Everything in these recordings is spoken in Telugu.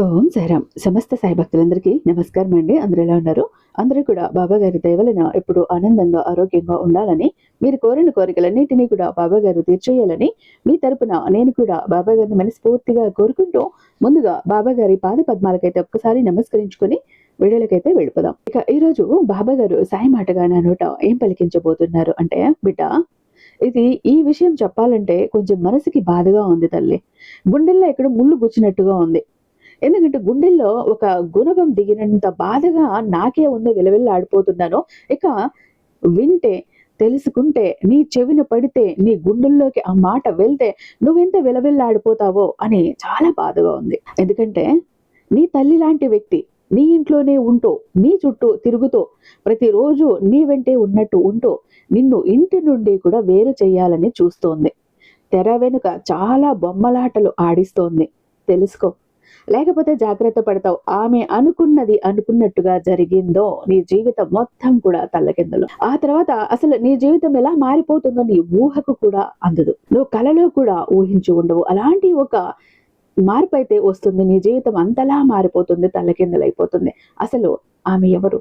ఓం సాయిరామ్ సమస్త సాయి భక్తులందరికీ నమస్కారం అండి. అందరూ ఎలా ఉన్నారు? అందరూ కూడా బాబా గారి దయవలన ఎప్పుడు ఆనందంగా ఆరోగ్యంగా ఉండాలని మీరు కోరిన కోరికలన్నింటినీ కూడా బాబా గారు తీర్చేయాలని మీ తరపున నేను కూడా బాబా గారిని మనస్ఫూర్తిగా కోరుకుంటూ ముందుగా బాబా గారి పాద పద్మాలకైతే ఒక్కసారి నమస్కరించుకొని వీడియోలకైతే వెళ్ళిపోదాం. ఇక ఈరోజు బాబా గారు సాయి మాటగా నా నోట ఏం పలికించబోతున్నారు అంటే బిడ్డ ఇది ఈ విషయం చెప్పాలంటే కొంచెం మనసుకి బాధగా ఉంది తల్లి. గుండెల్లో ఇక్కడ ముళ్ళు గుచ్చినట్టుగా ఉంది. ఎందుకంటే గుండెల్లో ఒక గుణవం దిగినంత బాధగా నాకే ఉందో విలవిల్లాడిపోతున్నాను ఇక వింటే తెలుసుకుంటే నీ చెవిన పడితే నీ గుండెల్లోకి ఆ మాట వెళ్తే నువ్వెంత విలవిల్లాడిపోతావో అని చాలా బాధగా ఉంది. ఎందుకంటే నీ తల్లి లాంటి వ్యక్తి నీ ఇంట్లోనే ఉంటూ నీ చుట్టూ తిరుగుతూ ప్రతిరోజు నీ వెంటే ఉన్నట్టు ఉంటూ నిన్ను ఇంటి నుండి కూడా వేరు చేయాలని చూస్తోంది. తెర వెనుక చాలా బొమ్మలాటలు ఆడిస్తోంది. తెలుసుకో లేకపోతే జాగ్రత్త పడతావు. ఆమె అనుకున్నది అనుకున్నట్టుగా జరిగిందో నీ జీవితం మొత్తం కూడా తల్లకిందలు. ఆ తర్వాత అసలు నీ జీవితం ఎలా మారిపోతుందో నీ ఊహకు కూడా అందదు. నువ్వు కలలో కూడా ఊహించి ఉండవు. అలాంటి ఒక మార్పు అయితే వస్తుంది. నీ జీవితం అంతలా మారిపోతుంది తల్లకిందలైపోతుంది. అసలు ఆమె ఎవరు?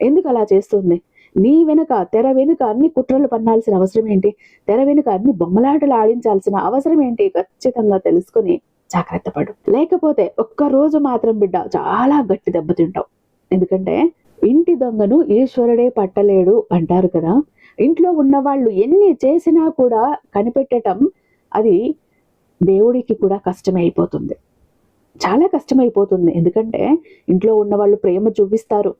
ఎందుకు అలా చేస్తుంది? నీ వెనుక తెర వెనుక అన్ని కుట్రలు పన్నాల్సిన అవసరం ఏంటి తెర వెనుక అన్ని బొమ్మలాటలు ఆడించాల్సిన అవసరం ఏంటి ఖచ్చితంగా తెలుసుకుని జాగ్రత్త పడు. లేకపోతే ఒక్క రోజు మాత్రం బిడ్డ చాలా గట్టి దెబ్బతింటావు ఎందుకంటే ఇంటి దొంగను ఈశ్వరుడే పట్టలేడు అంటారు కదా. ఇంట్లో ఉన్న వాళ్ళు ఎన్ని చేసినా కూడా కనిపెట్టడం అది దేవుడికి కూడా కష్టమైపోతుంది. చాలా కష్టమైపోతుంది. ఎందుకంటే ఇంట్లో ఉన్న వాళ్ళు ప్రేమ చూపిస్తారు.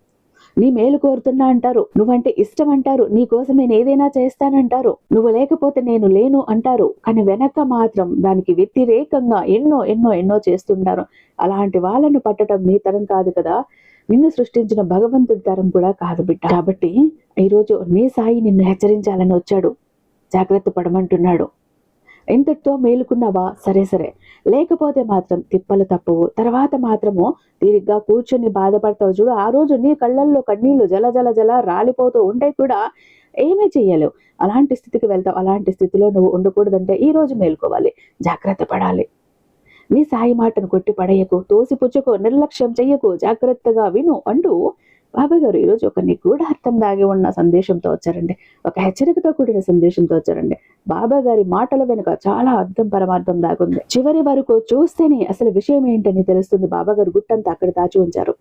నీ మేలు కోరుతున్నా అంటారు. నువ్వంటే ఇష్టం అంటారు. నీ కోసం నేను ఏదైనా చేస్తానంటారు. నువ్వు లేకపోతే నేను లేను అంటారు. కానీ వెనక మాత్రం దానికి వ్యతిరేకంగా ఎన్నో ఎన్నో ఎన్నో చేస్తుంటారు. అలాంటి వాళ్ళను పట్టడం నీ తరం కాదు కదా. నిన్ను సృష్టించిన భగవంతుడి తరం కూడా కాదు బిడ్డ. కాబట్టి ఈరోజు నీ సాయి నిన్ను హెచ్చరించాలని వచ్చాడు. జాగ్రత్త పడమంటున్నాడు. ఇంతటితో మేలుకున్నావా? సరే సరే. లేకపోతే మాత్రం తిప్పలు తప్పవు. తర్వాత మాత్రము తీరిగ్గా కూర్చొని బాధపడతావు చూడు. ఆ రోజు నీ కళ్ళల్లో కన్నీళ్ళు జల జల జల రాలిపోతూ ఉంటే కూడా ఏమీ చెయ్యలేవు. అలాంటి స్థితికి వెళ్తావు. అలాంటి స్థితిలో నువ్వు ఉండకూడదంటే ఈ రోజు మేలుకోవాలి. జాగ్రత్త పడాలి. నీ సాయి మాటను కొట్టి పడేయకు. తోసిపుచ్చుకో. నిర్లక్ష్యం చెయ్యకు. జాగ్రత్తగా విను. అంటూ బాబా గారు ఈరోజు ఒక నిగూఢార్థం దాగి ఉన్న సందేశంతో వచ్చారండి. ఒక హెచ్చరికతో కూడిన సందేశంతో వచ్చారండి. బాబా గారి మాటల వెనుక చాలా అర్థం పరమార్థం దాగుంది. చివరి వరకు చూస్తేనే అసలు విషయం ఏంటని తెలుస్తుంది. బాబా గారు గుట్టంతా అక్కడ దాచి ఉంచారు.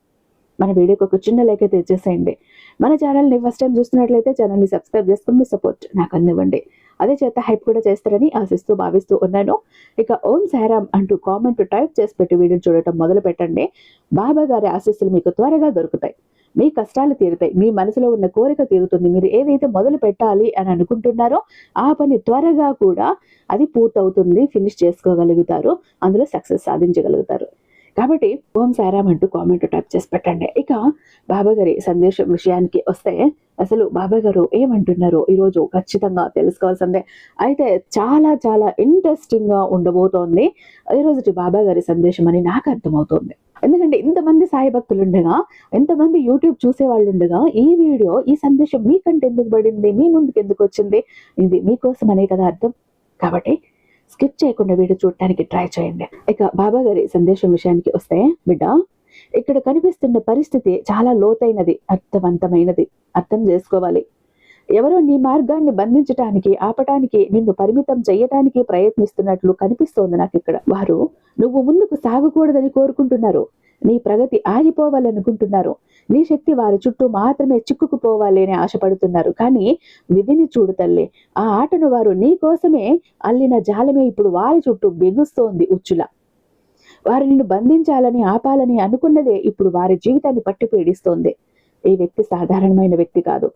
మన వీడియోకి ఒక చిన్న లేఖ తెచ్చేసేయండి మన ఛానల్ని ఫస్ట్ టైం చూస్తున్నట్లయితే ఛానల్ని సబ్స్క్రైబ్ చేసుకుని మీ సపోర్ట్ నాకు అందివ్వండి. అదే చేత హైప్ కూడా చేస్తారని ఆశిస్తూ భావిస్తూ ఉన్నాను. ఇక ఓం సారామ్ అంటూ కామెంట్ టైప్ చేసి పెట్టి వీడియో చూడటం మొదలు పెట్టండి బాబా గారి ఆశీస్సులు మీకు త్వరగా దొరుకుతాయి. మీ కష్టాలు తీరుతాయి. మీ మనసులో ఉన్న కోరిక తీరుతుంది. మీరు ఏదైతే మొదలు పెట్టాలి అని అనుకుంటున్నారో ఆ పని త్వరగా కూడా అది పూర్తవుతుంది. ఫినిష్ చేసుకోగలుగుతారు. అందులో సక్సెస్ సాధించగలుగుతారు. కాబట్టి ఓం సారామ్ అంటూ కామెంట్ టైప్ చేసి పెట్టండి. ఇక బాబా గారి సందేశం విషయానికి వస్తే అసలు బాబా గారు ఏమంటున్నారో ఈరోజు ఖచ్చితంగా తెలుసుకోవాల్సిందే. అయితే చాలా చాలా ఇంట్రెస్టింగ్గా ఉండబోతోంది ఈరోజు బాబా గారి సందేశం అని నాకు అర్థమవుతోంది. ఎందుకంటే ఇంతమంది సాయి భక్తులు ఉండగా ఎంతమంది యూట్యూబ్ చూసే వాళ్ళు ఉండగా ఈ వీడియో ఈ సందేశం మీకంటే ఎందుకు పడింది? మీ ముందుకు ఎందుకు వచ్చింది? ఇది మీకోసం అనే కదా అర్థం. కాబట్టి స్కిప్ చేయకుండా వీడియో చూడటానికి ట్రై చేయండి. ఇక బాబా గారి సందేశం విషయానికి వస్తే బిడ్డ ఇక్కడ కనిపిస్తున్న పరిస్థితి చాలా లోతైనది అర్థవంతమైనది. అర్థం చేసుకోవాలి. ఎవరో నీ మార్గాన్ని బంధించటానికి ఆపటానికి నిన్ను పరిమితం చేయటానికి ప్రయత్నిస్తున్నట్లు కనిపిస్తోంది నాకు ఇక్కడ వారు నువ్వు ముందుకు సాగకూడదని కోరుకుంటున్నారు. నీ ప్రగతి ఆగిపోవాలనుకుంటున్నారు. నీ శక్తి వారి చుట్టూ మాత్రమే చిక్కుకుపోవాలి అని ఆశపడుతున్నారు. కానీ విధిని చూడు తల్లి ఆ ఆటను వారు నీ కోసమే అల్లిన జాలమే ఇప్పుడు వారి చుట్టూ బిగుస్తోంది ఉచ్చుల. వారు నిన్ను బంధించాలని ఆపాలని అనుకున్నదే ఇప్పుడు వారి జీవితాన్ని పట్టి పీడిస్తోంది. ఈ వ్యక్తి సాధారణమైన వ్యక్తి కాదు.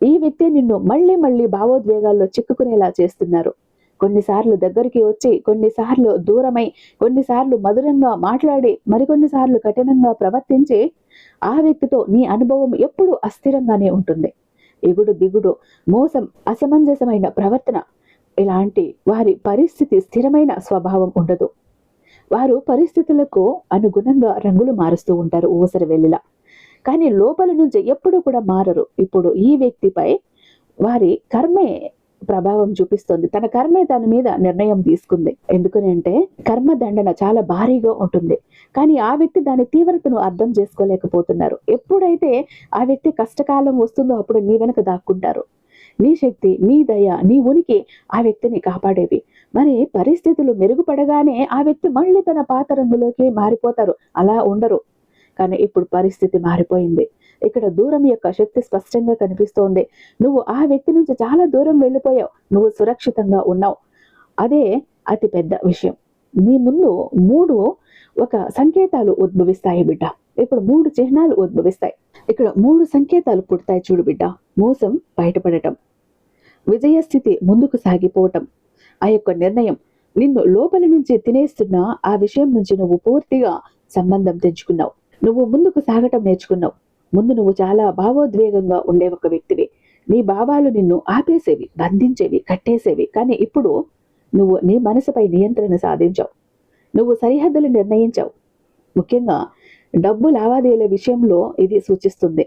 ఈ వ్యక్తి నిన్ను మళ్ళీ మళ్ళీ భావోద్వేగాల్లో చిక్కుకునేలా చేస్తున్నారు. కొన్నిసార్లు దగ్గరికి వచ్చి కొన్నిసార్లు దూరమై కొన్నిసార్లు మధురంగా మాట్లాడి మరికొన్నిసార్లు కఠినంగా ప్రవర్తించి ఆ వ్యక్తితో నీ అనుభవం ఎప్పుడూ అస్థిరంగానే ఉంటుంది. ఎగుడు దిగుడు మోసం అసమంజసమైన ప్రవర్తన ఇలాంటి వారి పరిస్థితి స్థిరమైన స్వభావం ఉండదు. వారు పరిస్థితులకు అనుగుణంగా రంగులు మారుస్తూ ఉంటారు ఊసరి వెళ్ళిలా కానీ లోపల నుంచి ఎప్పుడు కూడా మారరు. ఇప్పుడు ఈ వ్యక్తిపై వారి కర్మే ప్రభావం చూపిస్తుంది. తన కర్మే తన మీద నిర్ణయం తీసుకుంది. ఎందుకని అంటే కర్మ దండన చాలా భారీగా ఉంటుంది. కానీ ఆ వ్యక్తి దాని తీవ్రతను అర్థం చేసుకోలేకపోతున్నారు. ఎప్పుడైతే ఆ వ్యక్తి కష్టకాలం వస్తుందో అప్పుడు నీ వెనక దాక్కుంటారు. నీ శక్తి నీ దయ నీ ఉనికి ఆ వ్యక్తిని కాపాడేవి. మరి పరిస్థితులు మెరుగుపడగానే ఆ వ్యక్తి మళ్ళీ తన పాత రంగులోకి మారిపోతారు. అలా ఉండరు. కానీ ఇప్పుడు పరిస్థితి మారిపోయింది. ఇక్కడ దూరం యొక్క శక్తి స్పష్టంగా కనిపిస్తోంది. నువ్వు ఆ వ్యక్తి నుంచి చాలా దూరం వెళ్ళిపోయావు. నువ్వు సురక్షితంగా ఉన్నావు. అదే అతి పెద్ద విషయం. నీ ముందు మూడు ఒక సంకేతాలు ఉద్భవిస్తాయి బిడ్డ. ఇప్పుడు మూడు చిహ్నాలు ఉద్భవిస్తాయి. ఇక్కడ మూడు సంకేతాలు పుడతాయి చూడు బిడ్డ. మోసం బయటపడటం. విజయస్థితి ముందుకు సాగిపోవటం. ఆ యొక్క నిర్ణయం. నిన్ను లోపల నుంచి తినేస్తున్న ఆ విషయం నుంచి నువ్వు పూర్తిగా సంబంధం తెంచుకున్నావు. నువ్వు ముందుకు సాగటం నేర్చుకున్నావు. ముందు నువ్వు చాలా భావోద్వేగంగా ఉండే ఒక వ్యక్తివి. నీ భావాలు నిన్ను ఆపేసేవి బంధించేవి కట్టేసేవి. కానీ ఇప్పుడు నువ్వు నీ మనసుపై నియంత్రణ సాధించావు. నువ్వు సరిహద్దులు నిర్ణయించావు. ముఖ్యంగా డబ్బు లావాదేవీల విషయంలో ఇది సూచిస్తుంది.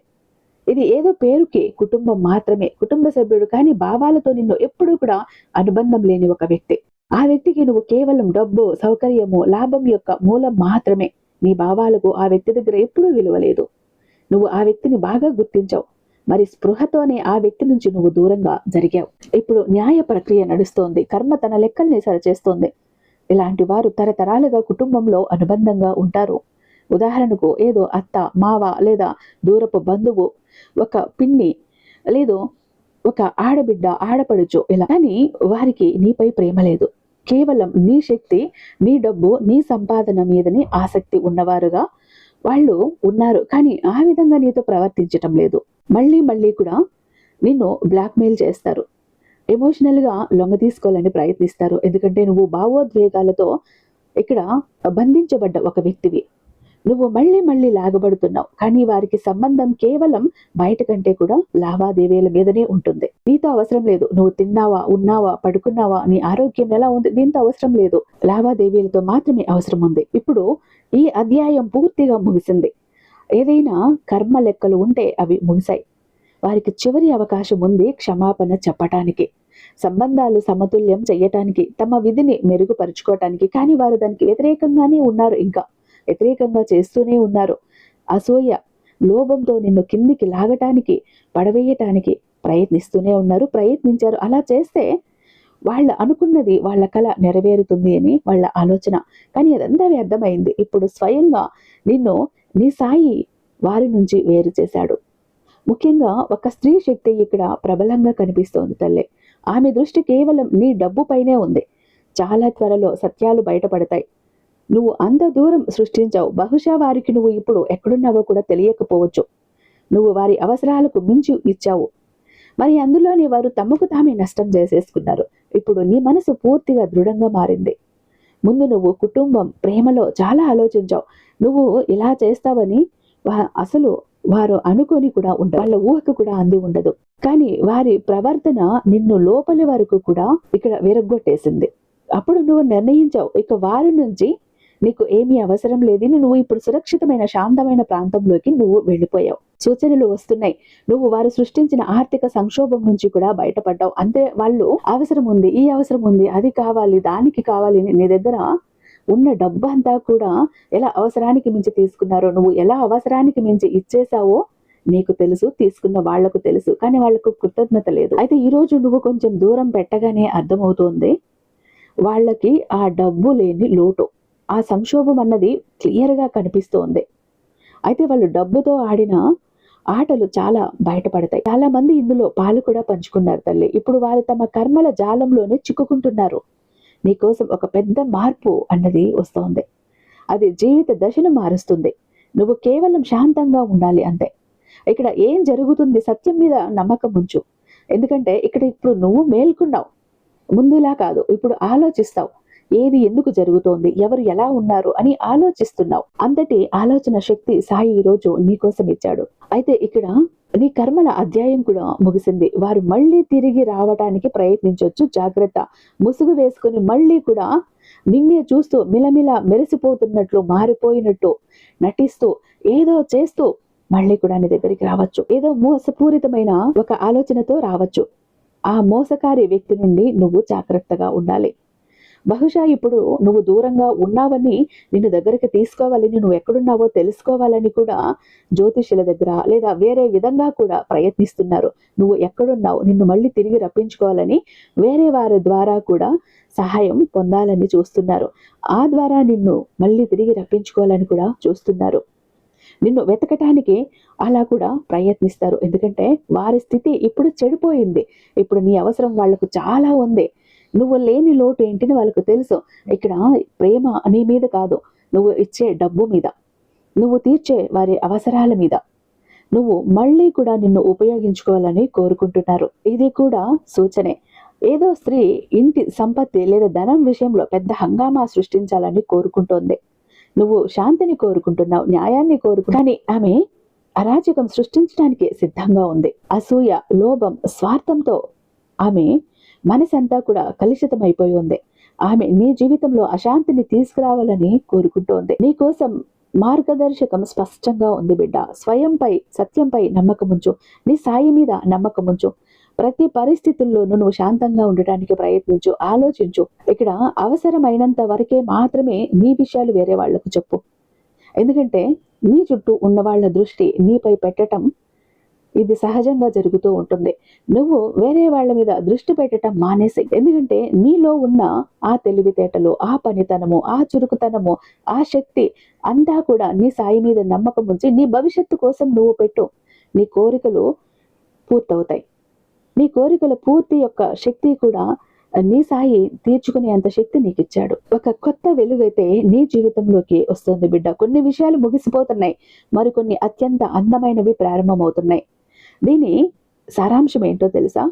ఇది ఏదో పేరుకి కుటుంబం మాత్రమే కుటుంబ సభ్యుడు కానీ భావాలతో నిన్ను ఎప్పుడూ కూడా అనుబంధం లేని ఒక వ్యక్తి. ఆ వ్యక్తికి నువ్వు కేవలం డబ్బు సౌకర్యము లాభం యొక్క మూలం మాత్రమే. నీ భావాలకు ఆ వ్యక్తి దగ్గర ఎప్పుడూ విలువ లేదు. నువ్వు ఆ వ్యక్తిని బాగా గుర్తించావు. మరి స్పృహతోనే ఆ వ్యక్తి నుంచి నువ్వు దూరంగా జరిగావు. ఇప్పుడు న్యాయ ప్రక్రియ నడుస్తోంది. కర్మ తన లెక్కల్ని సరిచేస్తోంది. ఇలాంటి వారు తరతరాలుగా కుటుంబంలో అనుబంధంగా ఉంటారు. ఉదాహరణకు ఏదో అత్త మావ లేదా దూరపు బంధువు ఒక పిన్ని లేదో ఒక ఆడబిడ్డ ఆడపడుచు ఇలా కానీ వారికి నీపై ప్రేమ లేదు. కేవలం నీ శక్తి నీ డబ్బు నీ సంపాదన మీదని ఆసక్తి ఉన్నవారుగా వాళ్ళు ఉన్నారు. కానీ ఆ విధంగా నీతో ప్రవర్తించటం లేదు. మళ్ళీ మళ్ళీ కూడా నిన్ను బ్లాక్మెయిల్ చేస్తారు. ఎమోషనల్గా లొంగ తీసుకోవాలని ప్రయత్నిస్తారు. ఎందుకంటే నువ్వు భావోద్వేగాలతో ఇక్కడ బంధించబడ్డ ఒక వ్యక్తివి. నువ్వు మళ్ళీ మళ్ళీ లాగబడుతున్నావు. కానీ వారికి సంబంధం కేవలం బయట కంటే కూడా లావాదేవీల మీదనే ఉంటుంది. నీతో అవసరం లేదు. నువ్వు తిన్నావా ఉన్నావా పడుకున్నావా నీ ఆరోగ్యం ఎలా ఉంది? దీంతో అవసరం లేదు. లావాదేవీలతో మాత్రమే అవసరం ఉంది. ఇప్పుడు ఈ అధ్యాయం పూర్తిగా ముగిసింది. ఏదైనా కర్మ లెక్కలు ఉంటే అవి ముగిశాయి. వారికి చివరి అవకాశం ఉంది క్షమాపణ చెప్పటానికి. సంబంధాలు సమతుల్యం చేయటానికి తమ విధిని మెరుగుపరుచుకోవటానికి కానీ వారు దానికి వ్యతిరేకంగానే ఉన్నారు ఇంకా. వ్యతిరేకంగా చేస్తూనే ఉన్నారు. అసూయ లోభంతో నిన్ను కిందికి లాగటానికి పడవేయటానికి ప్రయత్నిస్తూనే ఉన్నారు ప్రయత్నించారు. అలా చేస్తే వాళ్ళ అనుకున్నది వాళ్ళ కళ నెరవేరుతుంది అని వాళ్ళ ఆలోచన. కానీ అదంతా వ్యర్థమైంది. ఇప్పుడు స్వయంగా నిన్ను నీ సాయి వారి నుంచి వేరు చేశాడు. ముఖ్యంగా ఒక స్త్రీ శక్తి ఇక్కడ ప్రబలంగా కనిపిస్తోంది తల్లి. ఆమె దృష్టి కేవలం నీ డబ్బు పైనే ఉంది. చాలా త్వరలో సత్యాలు బయటపడతాయి. నువ్వు అంత దూరం సృష్టించావు. బహుశా వారికి నువ్వు ఇప్పుడు ఎక్కడున్నావో కూడా తెలియకపోవచ్చు. నువ్వు వారి అవసరాలకు మించి ఇచ్చావు. మరి అందులోని వారు తమకు తామే నష్టం చేసేసుకున్నారు. ఇప్పుడు నీ మనసు పూర్తిగా దృఢంగా మారింది. ముందు నువ్వు కుటుంబం ప్రేమలో చాలా ఆలోచించావు. నువ్వు ఇలా చేస్తావని అసలు వారు అనుకొని కూడా ఉండ వాళ్ళ ఊహకు కూడా అంది ఉండదు. కానీ వారి ప్రవర్తన నిన్ను లోపలి వరకు కూడా ఇక్కడ విరగ్గొట్టేసింది. అప్పుడు నువ్వు నిర్ణయించావు. ఇక వారి నుంచి నీకు ఏమీ అవసరం లేదని నువ్వు ఇప్పుడు సురక్షితమైన శాంతమైన ప్రాంతంలోకి నువ్వు వెళ్ళిపోయావు. సూచనలు వస్తున్నాయి. నువ్వు వారు సృష్టించిన ఆర్థిక సంక్షోభం నుంచి కూడా బయటపడ్డావు. అంతే వాళ్ళు అవసరం ఉంది ఈ అవసరం ఉంది అది కావాలి దానికి కావాలి అని నీ దగ్గర ఉన్న డబ్బు అంతా కూడా ఎలా అవసరానికి మించి తీసుకున్నారో నువ్వు ఎలా అవసరానికి మించి ఇచ్చేసావో నీకు తెలుసు తీసుకున్న వాళ్ళకు తెలుసు కానీ వాళ్ళకు కృతజ్ఞత లేదు. అయితే ఈ రోజు నువ్వు కొంచెం దూరం పెట్టగానే అర్థమవుతోంది. వాళ్ళకి ఆ డబ్బు లేని లోటు. ఆ సంక్షోభం అన్నది క్లియర్గా కనిపిస్తోంది. అయితే వాళ్ళు డబ్బుతో ఆడిన ఆటలు చాలా బయటపడతాయి. చాలా మంది ఇందులో పాలు కూడా పంచుకున్నారు తల్లి. ఇప్పుడు వారు తమ కర్మల జాలంలోనే చిక్కుకుంటున్నారు. నీకోసం ఒక పెద్ద మార్పు అన్నది వస్తోంది. అది జీవిత దశను మారుస్తుంది. నువ్వు కేవలం శాంతంగా ఉండాలి అంతే. ఇక్కడ ఏం జరుగుతుంది సత్యం మీద నమ్మకం ఉంచు. ఎందుకంటే ఇక్కడ ఇప్పుడు నువ్వు మేల్కున్నావు. ముందులా కాదు ఇప్పుడు ఆలోచిస్తావు. ఏది ఎందుకు జరుగుతోంది? ఎవరు ఎలా ఉన్నారు? అని ఆలోచిస్తున్నావు. అంతటి ఆలోచన శక్తి సాయి ఈ రోజు నీకోసం ఇచ్చాడు. అయితే ఇక్కడ నీ కర్మల అధ్యాయం కూడా ముగిసింది. వారు మళ్ళీ తిరిగి రావడానికి ప్రయత్నించవచ్చు జాగ్రత్త. ముసుగు వేసుకొని మళ్ళీ కూడా నిన్నే చూస్తూ మిలమిల మెరిసిపోతున్నట్లు మారిపోయినట్టు నటిస్తూ ఏదో చేస్తూ మళ్ళీ కూడా నీ దగ్గరికి రావచ్చు. ఏదో మోసపూరితమైన ఒక ఆలోచనతో రావచ్చు. ఆ మోసకారి వ్యక్తి నుండి నువ్వు జాగ్రత్తగా ఉండాలి. బహుశా ఇప్పుడు నువ్వు దూరంగా ఉన్నావని నిన్ను దగ్గరికి తీసుకోవాలని నువ్వు ఎక్కడున్నావో తెలుసుకోవాలని కూడా జ్యోతిష్యుల దగ్గర లేదా వేరే విధంగా కూడా ప్రయత్నిస్తున్నారు. నువ్వు ఎక్కడున్నావు నిన్ను మళ్ళీ తిరిగి రప్పించుకోవాలని వేరే వారి ద్వారా కూడా సహాయం పొందాలని చూస్తున్నారు. ఆ ద్వారా నిన్ను మళ్ళీ తిరిగి రప్పించుకోవాలని కూడా చూస్తున్నారు. నిన్ను వెతకటానికి అలా కూడా ప్రయత్నిస్తారు. ఎందుకంటే వారి స్థితి ఇప్పుడు చెడిపోయింది. ఇప్పుడు నీ అవసరం వాళ్ళకు చాలా ఉంది. నువ్వు లేని లోటు ఏంటిని వాళ్ళకు తెలుసు. ఇక్కడ ప్రేమ నీ మీద కాదు. నువ్వు ఇచ్చే డబ్బు మీద. నువ్వు తీర్చే వారి అవసరాల మీద. నువ్వు మళ్ళీ కూడా నిన్ను ఉపయోగించుకోవాలని కోరుకుంటున్నారు. ఇది కూడా సూచనే. ఏదో స్త్రీ ఇంటి సంపత్తి లేదా ధనం విషయంలో పెద్ద హంగామా సృష్టించాలని కోరుకుంటోంది. నువ్వు శాంతిని కోరుకుంటున్నావు న్యాయాన్ని కోరుకు కానీ ఆమె అరాచకం సృష్టించడానికి సిద్ధంగా ఉంది. అసూయ లోభం స్వార్థంతో ఆమె మనసంతా కూడా కలుషితమైపోయి ఉంది. ఆమె నీ జీవితంలో అశాంతిని తీసుకురావాలని కోరుకుంటోంది. నీకోసం మార్గదర్శకం స్పష్టంగా ఉంది బిడ్డ. స్వయంపై సత్యంపై నమ్మకముంచు నీ సాయి మీద నమ్మకముంచు ప్రతి పరిస్థితుల్లోనూ నువ్వు శాంతంగా ఉండటానికి ప్రయత్నించు ఆలోచించు. ఇక్కడ అవసరమైనంత వరకే మాత్రమే నీ విషయాలు వేరే వాళ్ళకు చెప్పు. ఎందుకంటే నీ చుట్టూ ఉన్న వాళ్ళ దృష్టి నీపై పెట్టటం ఇది సహజంగా జరుగుతూ ఉంటుంది. నువ్వు వేరే వాళ్ళ మీద దృష్టి పెట్టడం మానేసి ఎందుకంటే నీలో ఉన్న ఆ తెలివితేటలు ఆ పనితనము ఆ చురుకుతనము ఆ శక్తి అంతా కూడా నీ సాయి మీద నమ్మకం ఉంచి నీ భవిష్యత్తు కోసం నువ్వు పెట్టు. నీ కోరికలు పూర్తవుతాయి. నీ కోరికల పూర్తి యొక్క శక్తి కూడా నీ సాయి తీర్చుకునే అంత శక్తి నీకు ఇచ్చాడు ఒక కొత్త వెలుగైతే నీ జీవితంలోకి వస్తుంది బిడ్డ. కొన్ని విషయాలు ముగిసిపోతున్నాయి. మరికొన్ని అత్యంత అందమైనవి ప్రారంభమవుతున్నాయి. దీని సారాంశం ఏంటో తెలుసా?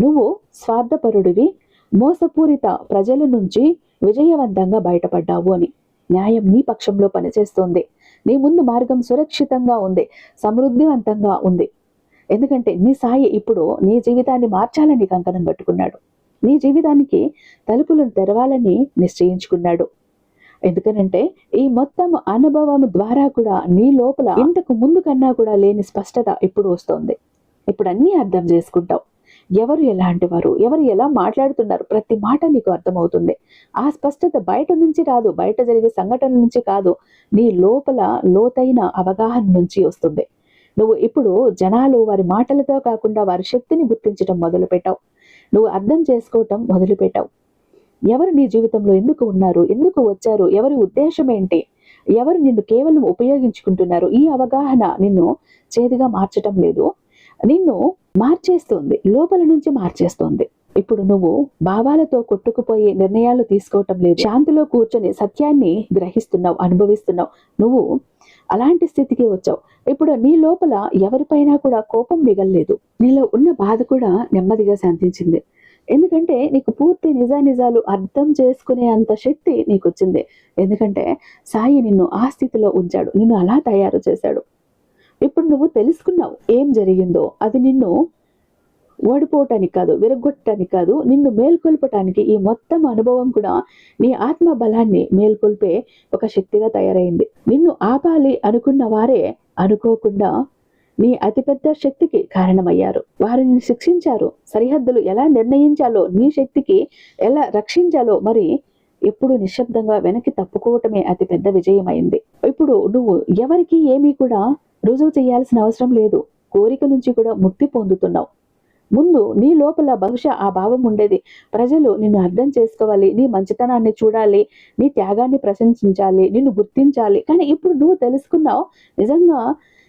నువ్వు స్వార్థపరుడివి మోసపూరిత ప్రజల నుంచి విజయవంతంగా బయటపడ్డావు అని. న్యాయం నీ పక్షంలో పనిచేస్తోంది. నీ ముందు మార్గం సురక్షితంగా ఉంది సమృద్ధివంతంగా ఉంది. ఎందుకంటే నీ సాయి ఇప్పుడు నీ జీవితాన్ని మార్చాలని కంకణం కట్టుకున్నాడు. నీ జీవితానికి తలుపులను తెరవాలని నిశ్చయించుకున్నాడు. ఎందుకనంటే ఈ మొత్తం అనుభవం ద్వారా కూడా నీ లోపల ఇంతకు ముందు కన్నా కూడా లేని స్పష్టత ఇప్పుడు వస్తోంది. ఇప్పుడు అన్నీ అర్థం చేసుకుంటావు. ఎవరు ఎలాంటి వారు? ఎవరు ఎలా మాట్లాడుతున్నారు? ప్రతి మాట నీకు అర్థమవుతుంది. ఆ స్పష్టత బయట నుంచి రాదు. బయట జరిగే సంఘటన నుంచి కాదు. నీ లోపల లోతైన అవగాహన నుంచి వస్తుంది. నువ్వు ఇప్పుడు జనాలు వారి మాటలతో కాకుండా వారి శక్తిని గుర్తించడం మొదలుపెట్టావు. నువ్వు అర్థం చేసుకోవటం మొదలుపెట్టావు. ఎవరు నీ జీవితంలో ఎందుకు ఉన్నారు? ఎందుకు వచ్చారు? ఎవరి ఉద్దేశం ఏంటి? ఎవరు నిన్ను కేవలం ఉపయోగించుకుంటున్నారు? ఈ అవగాహన నిన్ను చేదుగా మార్చటం లేదు. నిన్ను మార్చేస్తుంది లోపల నుంచి మార్చేస్తుంది. ఇప్పుడు నువ్వు భావాలతో కొట్టుకుపోయే నిర్ణయాలు తీసుకోవటం లేదు. శాంతిలో కూర్చొని సత్యాన్ని గ్రహిస్తున్నావు అనుభవిస్తున్నావు. నువ్వు అలాంటి స్థితికి వచ్చావు. ఇప్పుడు నీ లోపల ఎవరిపైనా కూడా కోపం మిగల్లేదు. నీలో ఉన్న బాధ కూడా నెమ్మదిగా శాంతించింది. ఎందుకంటే నీకు పూర్తి నిజానిజాలు అర్థం చేసుకునే అంత శక్తి నీకు వచ్చింది ఎందుకంటే సాయి నిన్ను ఆ స్థితిలో ఉంచాడు. నిన్ను అలా తయారు చేశాడు. ఇప్పుడు నువ్వు తెలుసుకున్నావు ఏం జరిగిందో. అది నిన్ను ఓడిపోవటానికి కాదు విరగొట్టడానికి కాదు నిన్ను మేల్కొల్పటానికి ఈ మొత్తం అనుభవం కూడా నీ ఆత్మ బలాన్ని మేల్కొల్పే ఒక శక్తిగా తయారైంది. నిన్ను ఆపాలి అనుకున్న వారే అనుకోకుండా నీ అతిపెద్ద శక్తికి కారణమయ్యారు. వారిని శిక్షించారు. సరిహద్దులు ఎలా నిర్ణయించాలో నీ శక్తికి ఎలా రక్షించాలో మరి ఎప్పుడు నిశ్శబ్దంగా వెనక్కి తప్పుకోవటమే అతి పెద్ద విజయమైంది. ఇప్పుడు నువ్వు ఎవరికి ఏమీ కూడా రుజువు చేయాల్సిన అవసరం లేదు. కోరిక నుంచి కూడా ముక్తి పొందుతున్నావు. ముందు నీ లోపల బహుశా ఆ భావం ఉండేది. ప్రజలు నిన్ను అర్థం చేసుకోవాలి నీ మంచితనాన్ని చూడాలి నీ త్యాగాన్ని ప్రశంసించాలి నిన్ను గుర్తించాలి. కానీ ఇప్పుడు నువ్వు తెలుసుకున్నావు నిజంగా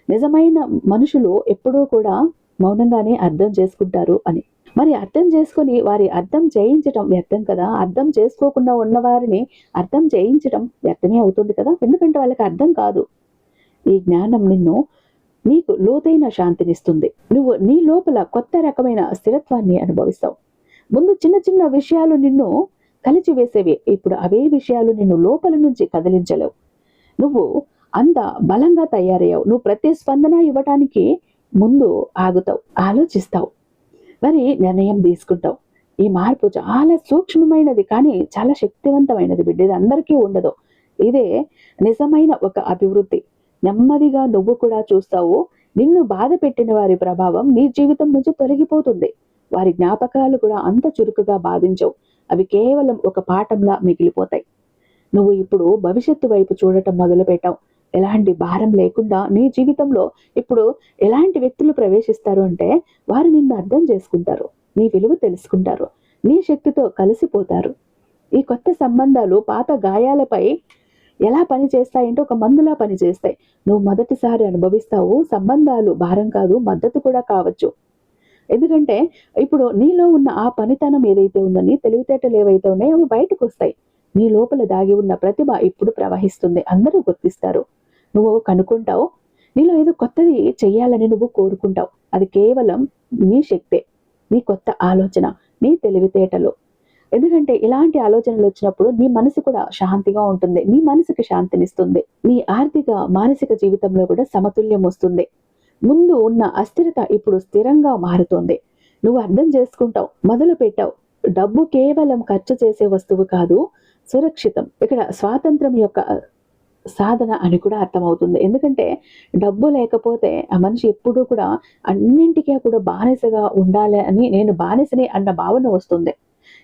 నిజమైన మనుషులు ఎప్పుడూ కూడా మౌనంగానే అర్థం చేసుకుంటారు అని. మరి అర్థం చేసుకుని వారి అర్థం చేయించటం వ్యర్థం కదా? అర్థం చేసుకోకుండా ఉన్న వారిని అర్థం చేయించటం వ్యర్థమే అవుతుంది కదా? ఎందుకంటే వాళ్ళకి అర్థం కాదు. ఈ జ్ఞానం నిన్ను నీకు లోతైన శాంతినిస్తుంది. నువ్వు నీ లోపల కొత్త రకమైన స్థిరత్వాన్ని అనుభవిస్తావు. ముందు చిన్న చిన్న విషయాలు నిన్ను కలిచివేసేవి ఇప్పుడు అవే విషయాలు నిన్ను లోపల నుంచి కదిలించలేవు. నువ్వు అంత బలంగా తయారయ్యావు. నువ్వు ప్రతిస్పందన ఇవ్వటానికి ముందు ఆగుతావు ఆలోచిస్తావు. మరి నిర్ణయం తీసుకుంటావు. ఈ మార్పు చాలా సూక్ష్మమైనది కానీ చాలా శక్తివంతమైనది బిడ్డ. ఇది అందరికీ ఉండదు. ఇదే నిజమైన ఒక అభివృద్ధి. నెమ్మదిగా నువ్వు కూడా చూస్తావు. నిన్ను బాధ పెట్టిన వారి ప్రభావం నీ జీవితం నుంచి తొలగిపోతుంది. వారి జ్ఞాపకాలు కూడా అంత చురుకుగా బాధించవు. అవి కేవలం ఒక పాఠంలా మిగిలిపోతాయి. నువ్వు ఇప్పుడు భవిష్యత్తు వైపు చూడటం మొదలు పెట్టావు ఎలాంటి భారం లేకుండా నీ జీవితంలో ఇప్పుడు ఎలాంటి వ్యక్తులు ప్రవేశిస్తారు అంటే వారు నిన్ను అర్థం చేసుకుంటారు నీ విలువ తెలుసుకుంటారు నీ శక్తితో కలిసిపోతారు. ఈ కొత్త సంబంధాలు పాత గాయాలపై ఎలా పనిచేస్తాయంటే ఒక మందులా పనిచేస్తాయి. నువ్వు మొదటిసారి అనుభవిస్తావు సంబంధాలు భారం కాదు మద్దతు కూడా కావచ్చు. ఎందుకంటే ఇప్పుడు నీలో ఉన్న ఆ పనితనం ఏదైతే ఉందని తెలివితేటలు ఏవైతే ఉన్నాయో అవి బయటకు వస్తాయి. నీ లోపల దాగి ఉన్న ప్రతిభ ఇప్పుడు ప్రవహిస్తుంది అందరూ గుర్తిస్తారు. నువ్వు కనుక్కుంటావు. నీలో ఏదో కొత్తది చెయ్యాలని నువ్వు కోరుకుంటావు. అది కేవలం నీ శక్తే నీ కొత్త ఆలోచన నీ తెలివితేటలు. ఎందుకంటే ఇలాంటి ఆలోచనలు వచ్చినప్పుడు నీ మనసు కూడా శాంతిగా ఉంటుంది. నీ మనసుకి శాంతినిస్తుంది. నీ ఆర్థిక మానసిక జీవితంలో కూడా సమతుల్యం వస్తుంది. ముందు ఉన్న అస్థిరత ఇప్పుడు స్థిరంగా మారుతోంది. నువ్వు అర్థం చేసుకుంటావు మొదలు పెట్టావు. డబ్బు కేవలం ఖర్చు చేసే వస్తువు కాదు సురక్షితం. ఇక్కడ స్వాతంత్రం యొక్క సాధన అని కూడా అర్థమవుతుంది. ఎందుకంటే డబ్బు లేకపోతే ఆ మనిషి ఎప్పుడూ కూడా అన్నింటికీ కూడా బానిసగా ఉండాలి అని నేను బానిసని అన్న భావన వస్తుంది.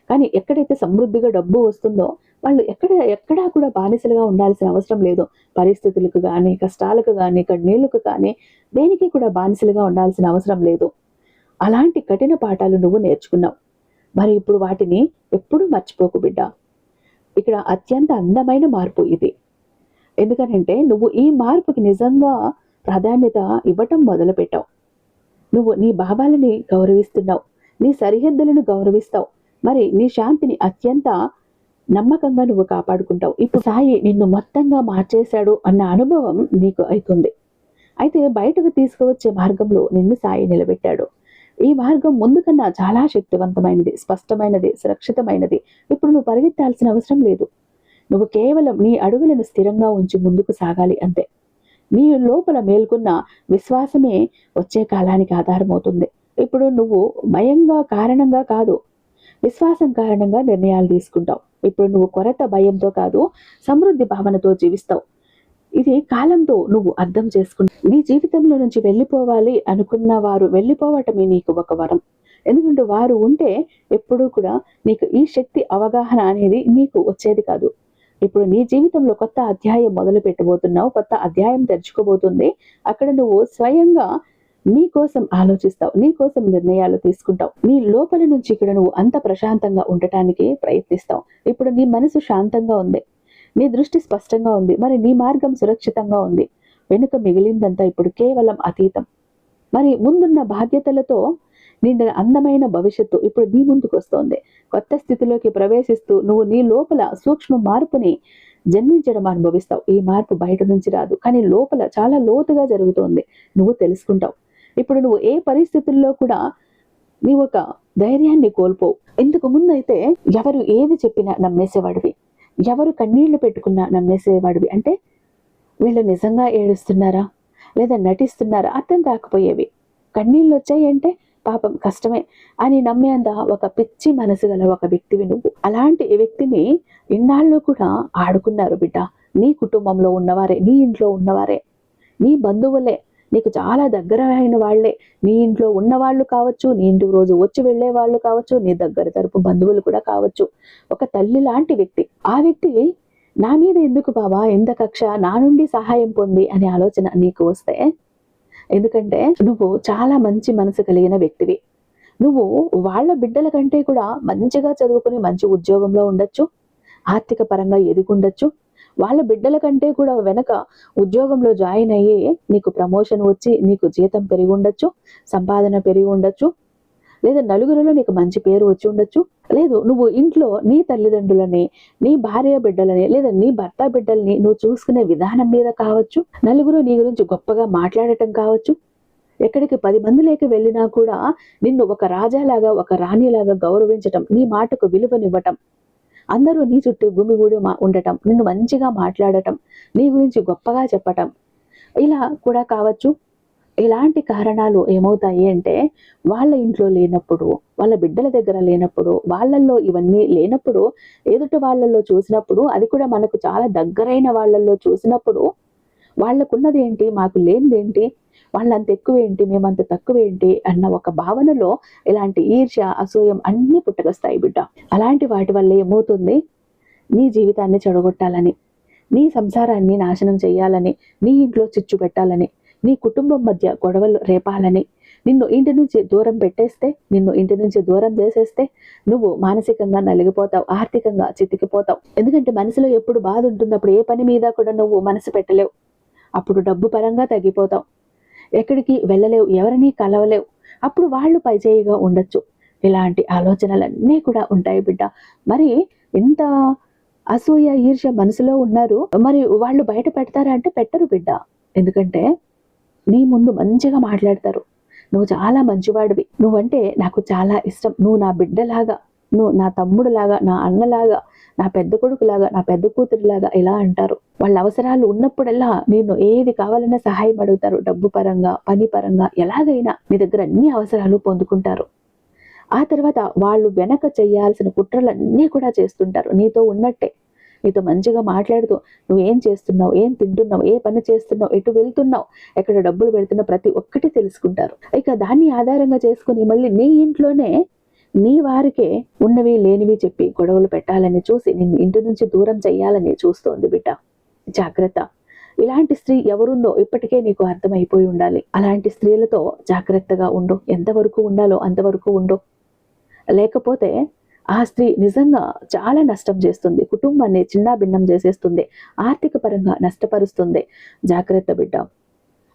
కానీ ఎక్కడైతే సమృద్ధిగా డబ్బు వస్తుందో వాళ్ళు ఎక్కడ ఎక్కడా కూడా బానిసలుగా ఉండాల్సిన అవసరం లేదు. పరిస్థితులకు కానీ కష్టాలకు కానీ కన్నీళ్ళకు కానీ దేనికి కూడా బానిసలుగా ఉండాల్సిన అవసరం లేదు. అలాంటి కఠిన పాఠాలు నువ్వు నేర్చుకున్నావు. మరి ఇప్పుడు వాటిని ఎప్పుడూ మర్చిపోకు బిడ్డ. ఇక్కడ అత్యంత అందమైన మార్పు ఇది. ఎందుకనంటే నువ్వు ఈ మార్పుకి నిజంగా ప్రాధాన్యత ఇవ్వటం మొదలుపెట్టావు. నువ్వు నీ భావాలని గౌరవిస్తున్నావు నీ సరిహద్దులను గౌరవిస్తావు మరి నీ శాంతిని అత్యంత నమ్మకంగా నువ్వు కాపాడుకుంటావు. ఇప్పుడు సాయి నిన్ను మొత్తంగా మార్చేశాడు అన్న అనుభవం నీకు అవుతుంది. అయితే బయటకు తీసుకువచ్చే మార్గంలో నిన్ను సాయి నిలబెట్టాడు. ఈ మార్గం ముందు కన్నా చాలా శక్తివంతమైనది స్పష్టమైనది సురక్షితమైనది. ఇప్పుడు నువ్వు పరిగెత్తాల్సిన అవసరం లేదు. నువ్వు కేవలం నీ అడుగులను స్థిరంగా ఉంచి ముందుకు సాగాలి అంతే. నీ లోపల మేల్కొన్న విశ్వాసమే వచ్చే కాలానికి ఆధారమవుతుంది. ఇప్పుడు నువ్వు భయంగా కారణంగా కాదు విశ్వాసం కారణంగా నిర్ణయాలు తీసుకుంటావు. ఇప్పుడు నువ్వు కొరత భయంతో కాదు సమృద్ధి భావనతో జీవిస్తావు. ఇది కాలంతో నువ్వు అర్థం చేసుకుంటావు నీ జీవితంలో నుంచి వెళ్ళిపోవాలి అనుకున్న వారు వెళ్ళిపోవటమే నీకు ఒక వరం. ఎందుకంటే వారు ఉంటే ఎప్పుడూ కూడా నీకు ఈ శక్తి అవగాహన అనేది నీకు వచ్చేది కాదు. ఇప్పుడు నీ జీవితంలో కొత్త అధ్యాయం మొదలు పెట్టబోతున్నావు కొత్త అధ్యాయం తెరుచుకోబోతుంది. అక్కడ నువ్వు స్వయంగా నీ కోసం ఆలోచిస్తావు నీ కోసం నిర్ణయాలు తీసుకుంటావు. నీ లోపల నుంచి ఇక్కడ నువ్వు అంత ప్రశాంతంగా ఉండటానికి ప్రయత్నిస్తావు. ఇప్పుడు నీ మనసు శాంతంగా ఉంది. నీ దృష్టి స్పష్టంగా ఉంది. మరి నీ మార్గం సురక్షితంగా ఉంది. వెనుక మిగిలిందంతా ఇప్పుడు కేవలం అతీతం. మరి ముందున్న బాధ్యతలతో నిండిన అందమైన భవిష్యత్తు ఇప్పుడు నీ ముందుకు వస్తోంది. కొత్త స్థితిలోకి ప్రవేశిస్తూ నువ్వు నీ లోపల సూక్ష్మ మార్పుని జన్మించడం అనుభవిస్తావు. ఈ మార్పు బయట నుంచి రాదు. కానీ లోపల చాలా లోతుగా జరుగుతోంది. నువ్వు తెలుసుకుంటావు. ఇప్పుడు నువ్వు ఏ పరిస్థితుల్లో కూడా నీ ఒక ధైర్యాన్ని కోల్పోవు. ఇంతకు ముందు అయితే ఎవరు ఏది చెప్పినా నమ్మేసేవాడివి. ఎవరు కన్నీళ్ళు పెట్టుకున్నా నమ్మేసేవాడివి. అంటే వీళ్ళు నిజంగా ఏడుస్తున్నారా? లేదా నటిస్తున్నారా? అర్థం కాకపోయేవి. కన్నీళ్ళు వచ్చాయి అంటే పాపం కష్టమే అని నమ్మేంత ఒక పిచ్చి మనసు గల ఒక వ్యక్తివి నువ్వు. అలాంటి వ్యక్తిని ఇన్నాళ్ళు కూడా ఆడుకున్నారు బిడ్డ. నీ కుటుంబంలో ఉన్నవారే నీ ఇంట్లో ఉన్నవారే. నీ బంధువులే నీకు చాలా దగ్గర అయిన వాళ్ళే. నీ ఇంట్లో ఉన్న వాళ్ళు కావచ్చు నీ ఇంటికి రోజు వచ్చి వెళ్ళే వాళ్ళు కావచ్చు నీ దగ్గర తరపు బంధువులు కూడా కావచ్చు. ఒక తల్లి లాంటి వ్యక్తి. ఆ వ్యక్తి నా మీద ఎందుకు బాబా ఎంత కక్ష నా నుండి సహాయం పొంది అనే ఆలోచన నీకు వస్తే ఎందుకంటే నువ్వు చాలా మంచి మనసు కలిగిన వ్యక్తివి. నువ్వు వాళ్ళ బిడ్డల కంటే కూడా మంచిగా చదువుకుని మంచి ఉద్యోగంలో ఉండొచ్చు ఆర్థిక పరంగా ఎదుగుండొచ్చు. వాళ్ళ బిడ్డల కంటే కూడా వెనక ఉద్యోగంలో జాయిన్ అయ్యి నీకు ప్రమోషన్ వచ్చి నీకు జీతం పెరిగి ఉండొచ్చు సంపాదన పెరిగి ఉండొచ్చు. లేదా నలుగురిలో నీకు మంచి పేరు వచ్చి ఉండొచ్చు. లేదు నువ్వు ఇంట్లో నీ తల్లిదండ్రులని నీ భార్య బిడ్డలని లేదా నీ భర్త బిడ్డల్ని నువ్వు చూసుకునే విధానం మీద కావచ్చు నలుగురు నీ గురించి గొప్పగా మాట్లాడటం కావచ్చు. ఎక్కడికి పది మంది లేక వెళ్ళినా కూడా నిన్ను ఒక రాజాలాగా ఒక రాణిలాగా గౌరవించటం నీ మాటకు విలువనివ్వటం. అందరూ నీ చుట్టూ గుమిగూడి మా ఉండటం నిన్ను మంచిగా మాట్లాడటం నీ గురించి గొప్పగా చెప్పటం. ఇలా కూడా కావచ్చు. ఇలాంటి కారణాలు ఏమవుతాయి అంటే వాళ్ళ ఇంట్లో లేనప్పుడు వాళ్ళ బిడ్డల దగ్గర లేనప్పుడు వాళ్ళల్లో ఇవన్నీ లేనప్పుడు ఎదుటి వాళ్ళల్లో చూసినప్పుడు అది కూడా మనకు చాలా దగ్గరైన వాళ్ళల్లో చూసినప్పుడు వాళ్ళకున్నది ఏంటి మాకు లేనిదేంటి వాళ్ళంత ఎక్కువ ఏంటి మేమంత తక్కువేంటి అన్న ఒక భావనలో ఇలాంటి ఈర్ష్య అసూయం అన్నీ పుట్టకొస్తాయి బిడ్డ. అలాంటి వాటి వల్ల ఏమవుతుంది? నీ జీవితాన్ని చెడగొట్టాలని నీ సంసారాన్ని నాశనం చేయాలని నీ ఇంట్లో చిచ్చు పెట్టాలని నీ కుటుంబం మధ్య గొడవలు రేపాలని. నిన్ను ఇంటి నుంచి దూరం పెట్టేస్తే నిన్ను ఇంటి నుంచి దూరం చేసేస్తే నువ్వు మానసికంగా నలిగిపోతావు ఆర్థికంగా చితికిపోతావు. ఎందుకంటే మనసులో ఎప్పుడు బాధ ఉంటుంది అప్పుడు ఏ పని మీద కూడా నువ్వు మనసు పెట్టలేవు. అప్పుడు డబ్బు పరంగా తగ్గిపోతావు. ఎక్కడికి వెళ్ళలేవు ఎవరిని కలవలేవు. అప్పుడు వాళ్ళు పైచేయిగా ఉండొచ్చు. ఇలాంటి ఆలోచనలన్నీ కూడా ఉంటాయి బిడ్డ. మరి ఇంత అసూయ ఈర్ష్య మనసులో ఉన్నారు మరి వాళ్ళు బయట పెడతారా అంటే పెట్టరు బిడ్డ. ఎందుకంటే నీ ముందు మంచిగా మాట్లాడతారు. నువ్వు చాలా మంచివాడివి. నువ్వంటే నాకు చాలా ఇష్టం. నువ్వు నా బిడ్డలాగా నువ్వు నా తమ్ముడులాగా నా అన్నలాగా నా పెద్ద కొడుకులాగా నా పెద్ద కూతురులాగా ఇలా అంటారు. వాళ్ళ అవసరాలు ఉన్నప్పుడల్లా నేను ఏది కావాలన్నా సహాయం అడుగుతారు. డబ్బు పరంగా పని పరంగా ఎలాగైనా నీ దగ్గర అన్ని అవసరాలు పొందుకుంటారు. ఆ తర్వాత వాళ్ళు వెనక చేయాల్సిన కుట్రలన్నీ కూడా చేస్తుంటారు. నీతో ఉన్నట్టే. నీతో మంచిగా మాట్లాడుతూ నువ్వు ఏం చేస్తున్నావు ఏం తింటున్నావు ఏ పని చేస్తున్నావు ఎటు వెళ్తున్నావు ఎక్కడ డబ్బులు పెడుతున్నావు ప్రతి ఒక్కటి తెలుసుకుంటారు. ఇక దాన్ని ఆధారంగా చేసుకుని మళ్ళీ నీ ఇంట్లోనే నీ వారికే ఉన్నవి లేనివి చెప్పి గొడవలు పెట్టాలని చూసి నిన్ను ఇంటి నుంచి దూరం చేయాలని చూస్తోంది బిడ్డ. జాగ్రత్త. ఇలాంటి స్త్రీ ఎవరుందో ఇప్పటికే నీకు అర్థమైపోయి ఉండాలి. అలాంటి స్త్రీలతో జాగ్రత్తగా ఉండు. ఎంతవరకు ఉండాలో అంతవరకు ఉండు. లేకపోతే ఆ స్త్రీ నిజంగా చాలా నష్టం చేస్తుంది. కుటుంబాన్ని చిన్న భిన్నం చేసేస్తుంది. ఆర్థిక పరంగా నష్టపరుస్తుంది. జాగ్రత్త బిడ్డ.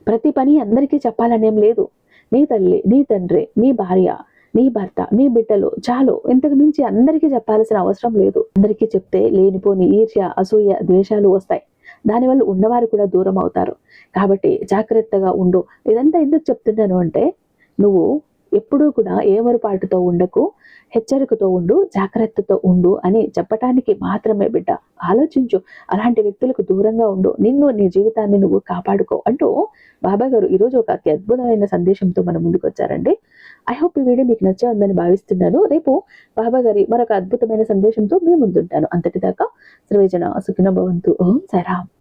ప్రతి పని అందరికీ చెప్పాలనేం లేదు. నీ తల్లి నీ తండ్రి నీ భార్య నీ భర్త నీ బిడ్డలు చాలు. ఇంతకు మించి అందరికీ చెప్పాల్సిన అవసరం లేదు. అందరికీ చెప్తే లేనిపోని ఈర్ష్య అసూయ ద్వేషాలు వస్తాయి. దానివల్ల ఉన్నవారు కూడా దూరం అవుతారు. కాబట్టి జాగ్రత్తగా ఉండు. ఇదంతా ఎందుకు చెప్తున్నాను అంటే నువ్వు ఎప్పుడూ కూడా ఏమరుపాటుతో ఉండకు హెచ్చరికతో ఉండు జాగ్రత్తతో ఉండు అని చెప్పటానికి మాత్రమే బిడ్డ. ఆలోచించు అలాంటి వ్యక్తులకు దూరంగా ఉండు. నిన్ను నీ జీవితాన్ని నువ్వు కాపాడుకో అంటూ బాబా గారు ఈరోజు ఒక అతి అద్భుతమైన సందేశంతో మన ముందుకు వచ్చారండి. ఐ హోప్ ఈ వీడియో మీకు నచ్చే ఉందని భావిస్తున్నాను. రేపు బాబా గారి మరొక అద్భుతమైన సందేశంతో మీ ముందుంటాను. అంతటిదాకా సర్వేజన సుఖిన భవంతు. ఓం సరాం